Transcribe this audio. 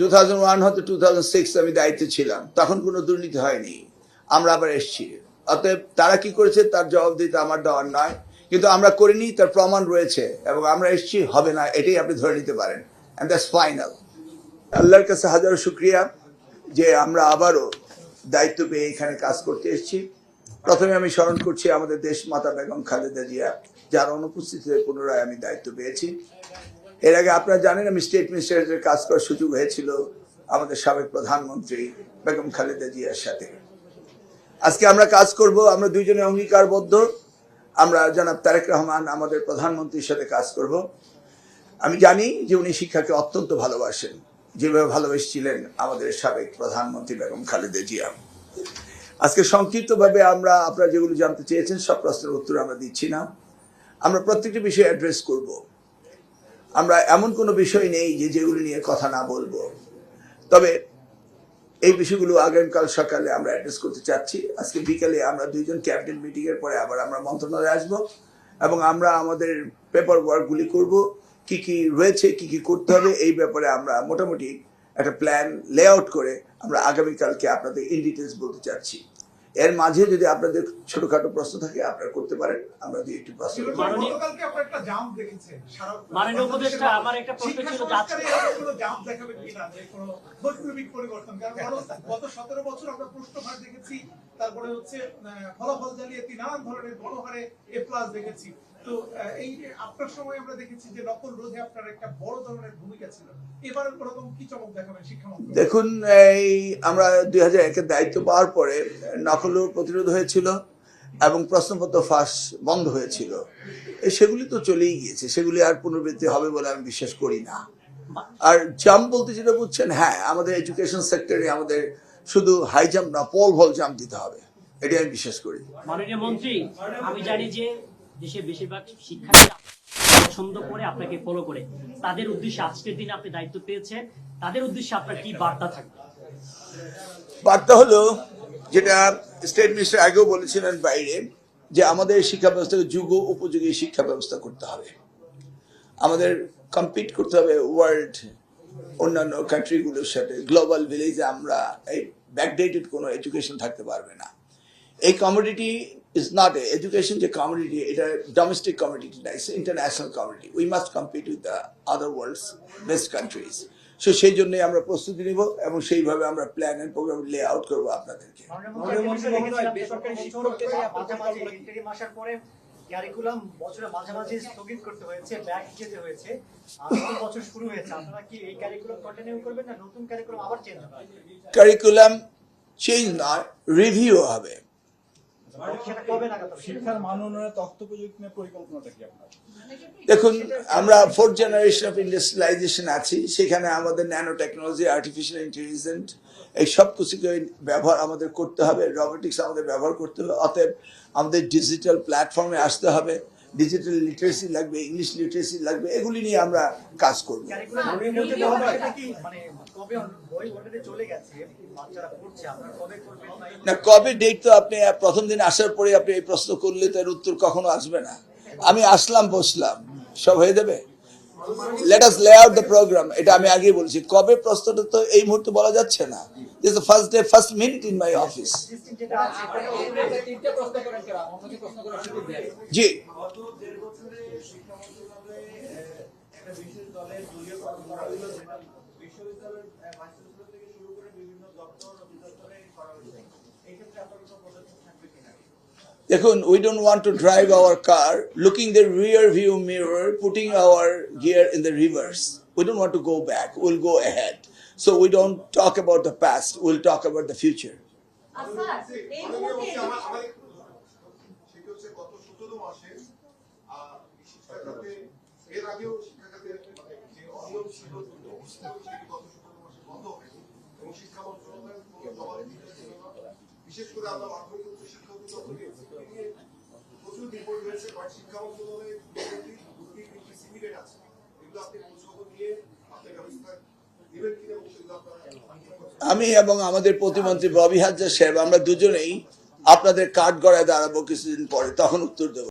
Two thousand one হতে two thousand six আমি দায়িত্বে ছিলাম। তখন কোনো দুর্নীতি হয়নি। আমরা আবার এসেছি। অতএব তারা কি করেছে, তার জবাব দিতে আমার দেওয়ার নয়। কিন্তু আমরা করিনি, তার প্রমাণ রয়েছে এবং আমরা এসেছি, হবে না, এটাই আপনি ধরে নিতে পারেন। অ্যান্ড দ্যাটস ফাইনাল আল্লাহর কাছে হাজারো শুক্রিয়া যে আমরা আবারও দায়িত্ব পেয়ে এখানে কাজ করতে এসেছি। প্রথমে আমি স্মরণ করছি আমাদের দেশ মাতা বেগম খালেদা জিয়া, যার অনুপস্থিতিতে পুনরায় আমি দায়িত্ব পেয়েছি। এর আগে আপনারা জানেন আমি স্টেট মিনিস্টারের কাজ করার সুযোগ হয়েছিল আমাদের সাবেক প্রধানমন্ত্রী বেগম খালেদা জিয়ার সাথে। আজকে আমরা কাজ করব, আমরা দুইজনে অঙ্গীকারবদ্ধ। আমরা জনাব তারেক রহমান আমাদের প্রধানমন্ত্রীর সাথে কাজ করব। আমি জানি যে উনি শিক্ষাকে অত্যন্ত ভালোবাসেন, যেভাবে ভালোবেসেছিলেন আমাদের সাবেক প্রধানমন্ত্রী বেগম খালেদা জিয়া। আজকে সংক্ষিপ্তভাবে আমরা, আপনারা যেগুলো জানতে চেয়েছেন, সব প্রশ্নের উত্তর আমরা দিচ্ছি না। আমরা প্রত্যেকটি বিষয়ে অ্যাড্রেস করব। আমরা এমন কোনো বিষয় নেই যে যেগুলো নিয়ে কথা না বলব। তবে এই বিষয়গুলো আগামীকাল সকালে আমরা অ্যাড্রেস করতে চাচ্ছি। আজকে বিকালে আমরা দুইজন ক্যাবিনেট মিটিং এর পরে আবার আমরা মন্ত্রণালয়ে আসব এবং আমরা আমাদের পেপার ওয়ার্কগুলি করব। কি কি রয়েছে, কি কি করতে হবে, এই ব্যাপারে আমরা মোটামুটি একটা প্ল্যান লেআউট করে আমরা আগামীকালকে আপনাদের ইন ডিটেলস বলতে চাচ্ছি। এর মাঝে যদি আপনাদের ছোটখাটো প্রশ্ন থাকে আপনারা করতে পারেন। আমরা দুই একটু প্রশ্ন করব। মাননীয়- গতকালকে আপনারা একটা জাম দেখেছি সারা মাননীয় উপদেষ্টা, আমার একটা প্রশ্ন ছিল যে সংস্কারে আজকে- এরকম কোনো জাম দেখাবেন কিনা? যে কোনো বৈপ্লবিক পরিবর্তন। কারণ গত সতেরো বছর আমরা প্রশ্নভার দেখেছি। তারপরে হচ্ছে ফলাফল জালিয়াতি নানান ধরনের বড় হারে এ প্লাস দেখেছি। তো এই আপনার সময় আমরা দেখেছি যে নকল রোধে আপনার একটা বড় ধরনের ভূমিকা ছিল। দেখুন, এই আমরা দুই হাজার একের দায়িত্ব পাওয়ার পরে নকল প্রতিরোধ হয়েছিল এবং প্রশ্নপত্র ফাঁস বন্ধ হয়েছিল। সেগুলি তো চলেই গিয়েছে, সেগুলি আর পুনরাবৃত্তি হবে বলে আমি বিশ্বাস করি না। আর জাম্প বলতে যেটা বুঝছেন হ্যাঁ আমাদের এডুকেশন সেক্টরে আমাদের শুধু হাই জাম্প না পল ভল জাম্প দিতে হবে। এটাই আমি বিশ্বাস করি। মাননীয় মন্ত্রী আমি জানি যে দেশের বেশিরভাগ শিক্ষার্থী পছন্দ করে আপনাকে ফলো করে। তাদের উদ্দেশ্যে আজকের দিনে আপনি দায়িত্ব পেয়েছেন। তাদের উদ্দেশ্যে আপনার কি বার্তা থাকবে? বার্তা হলো যেটা স্টেট মিনিস্টার আগেও বলেছিলেন বাইরে যে আমাদের শিক্ষা ব্যবস্থাকে যুগ উপযোগী শিক্ষা ব্যবস্থা করতে হবে। আমাদের কম্পিট করতে হবে ওয়ার্ল্ড অন্যান্য কান্ট্রিগুলোর সাথে গ্লোবাল ভিলেজে আমরা এই ব্যাকডেটেড কোনো এডুকেশন থাকতে পারবে না। এই commodity is not a education যে কমোডিটি এটা ডোমেস্টিক কমোডিটি না it's international commodity we must compete with the other world's best countries so সেই জন্যই আমরা প্রস্তুতি নিব এবং সেইভাবে আমরা plan and program lay out করব আপনাদেরকে। মাঝামাঝি স্থগিত করতে হয়েছে ব্যাক যেতে হয়েছে। আর নতুন বছর শুরু হয়েছে। আপনারা কি এই ক্যারিকুলাম কন্টিনিউ করবেন না নতুন ক্যারিকুলাম আবার চেঞ্জ হবে? কারিকুলাম চেঞ্জ নয় রিভিউ হবে। মান দেখুন আমরা ফোর্থ জেনারেশন অফ ইন্ডাস্ট্রিয়ালাইজেশন আছি। সেখানে আমাদের ন্যানো টেকনোলজি আর্টিফিশিয়াল ইন্টেলিজেন্ট এই সব কিছুকে ব্যবহার আমাদের করতে হবে রবোটিক্স আমাদের ব্যবহার করতে হবে। অতএব আমাদের ডিজিটাল প্ল্যাটফর্মে আসতে হবে ডিজিটাল লিটারেসি লাগবে ইংলিশ লিটারেসি লাগবে এগুলি নিয়ে আমরা কাজ করব। মানে না কবে ডেট তো আপনি প্রথম দিন আসার পরে আপনি এই প্রশ্ন করলে তার উত্তর কখনো আসবে না। আমি আসলাম বসলাম সব হয়ে যাবে? লেট আস লে আউট দ্য প্রোগ্রাম এটা আমি আগেই বলছি। কবে প্রশ্নটা তো এই মুহূর্তে বলা যাচ্ছে না। This the first day first minute in my office জি। বিশেষ দলের দলীয় কর্ম করা হলো যেটা বিশ্ববিদ্যালয়ের আহ, ভাইস চ্যান্সেলর থেকে শুরু করে বিভিন্ন দপ্তর ও অধিদপ্তরে করা হয়েছে এই ক্ষেত্রে আপনার কোনো পদক্ষেপ থাকবে কিনা দেখুন we don't want to drive our car looking the rear view mirror putting our gear in the reverse we don't want to go back will go ahead so we don't talk about the past will talk about the future আচ্ছা এই মুহূর্তে সেটি হচ্ছে গত সতেরো মাসে আহ, শিক্ষা খাতে এর আগেও শিক্ষা খাতে মানে যে অনিয়ম ছিল সেটি গত সতেরো মাসে বন্ধ হয়নি এবং শিক্ষা মন্ত্রণালয়ের কোনো জবাবদিহিতা ছিল না বিশেষ করে আমরা মাধ্যমিক উচ্চ শিক্ষা অধিদপ্তরকে নিয়ে প্রচুর রিপোর্ট রয়েছে বাট শিক্ষা মন্ত্রণালয়ের আছে। আমি এবং আমাদের প্রতিমন্ত্রী ববি হাজার সাহেব, আমরা দুজনেই আপনাদের কাঠ গড়ায় দাঁড়াবো কিছুদিন পরে, তখন উত্তর দেবো।